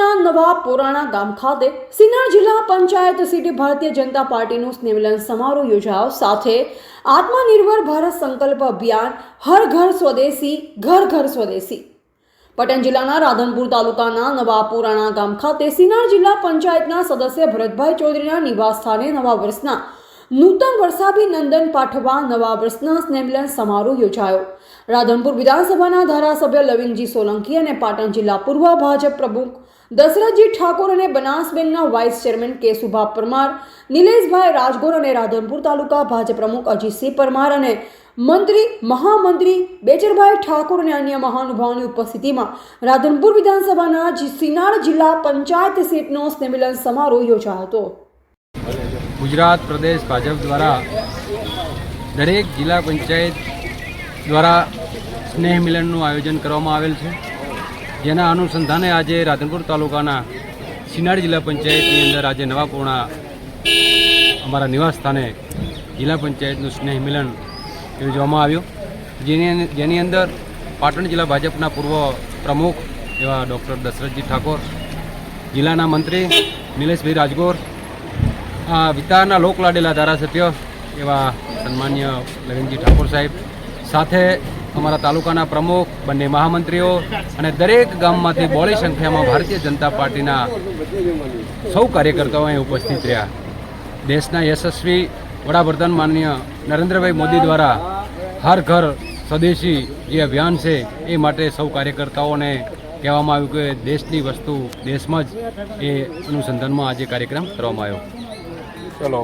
તાલુકાના નવા પુરાણા ગામ ખાતે સિન્નર જિલ્લા પંચાયત સીટી ભારતીય જનતા પાર્ટીનું સ્નેવલન સમારોહ યોજાયો. સાથે આત્મનિર્ભર ભારત સંકલ્પ અભિયાન, હર ઘર સ્વદેશી, ઘર ઘર સ્વદેશી. પટન જિલ્લાના રાધનપુર તાલુકાના નવા પુરાણા ગામ ખાતે સિન્નર જિલ્લા પંચાયતના સદસ્ય ભરતભાઈ ચૌધરીના નિવાસ સ્થાને નવા વર્ષના નૂતન વર્ષાભિનંદન પાઠવા નવા વર્ષના સ્નેમલન સમારોહ યોજાયો. રાધનપુર વિધાનસભાના ધારાસભ્ય લવિંગજી સોલંકી અને પાટણ જિલ્લા પૂર્વ ભાજપ પ્રમુખ દશરથજી ઠાકોર અને બનાસબેનના વાઇસ ચેરમેન કેશુભા પરમાર, નિલેશભાઈ રાજગોર અને રાધનપુર તાલુકા ભાજપ પ્રમુખ અજીતસિંહ પરમાર અને મંત્રી, મહામંત્રી બેચરભાઈ ઠાકોર અને અન્ય મહાનુભાવોની ઉપસ્થિતિમાં રાધનપુર વિધાનસભાના સિનાળ જિલ્લા પંચાયત સીટનો સ્નેહમિલન સમારોહ યોજાયો હતો. ગુજરાત પ્રદેશ ભાજપ દ્વારા દરેક જિલ્લા પંચાયત દ્વારા સ્નેહ મિલનનું આયોજન કરવામાં આવેલ છે. જેના અનુસંધાને આજે રાધનપુર તાલુકાના સિનાડ જિલ્લા પંચાયતની અંદર આજે નવાપુણા અમારા નિવાસ સ્થાને જિલ્લા પંચાયતનું સ્નેહ મિલન યોજવામાં આવ્યું. જેની જેની અંદર પાટણ જિલ્લા ભાજપના પૂર્વ પ્રમુખ એવા ડૉક્ટર દશરથજી ઠાકોર, જિલ્લાના મંત્રી નિલેશભાઈ રાજગોર, આ વિસ્તારના લોકલાડેલા ધારાસભ્ય એવા સન્માન્ય લવિનજી ઠાકોર સાહેબ સાથે અમારા તાલુકાના પ્રમુખ, બંને મહામંત્રીઓ અને દરેક ગામમાંથી બોળી સંખ્યામાં ભારતીય જનતા પાર્ટીના સૌ કાર્યકર્તાઓ અહીં ઉપસ્થિત રહ્યા. દેશના યશસ્વી વડાપ્રધાન માનનીય નરેન્દ્રભાઈ મોદી દ્વારા હર ઘર સ્વદેશી જે અભિયાન છે એ માટે સૌ કાર્યકર્તાઓને કહેવામાં આવ્યું કે દેશની વસ્તુ દેશમાં જ એ અનુસંધાનમાં આજે કાર્યક્રમ કરવામાં આવ્યો. ચલો.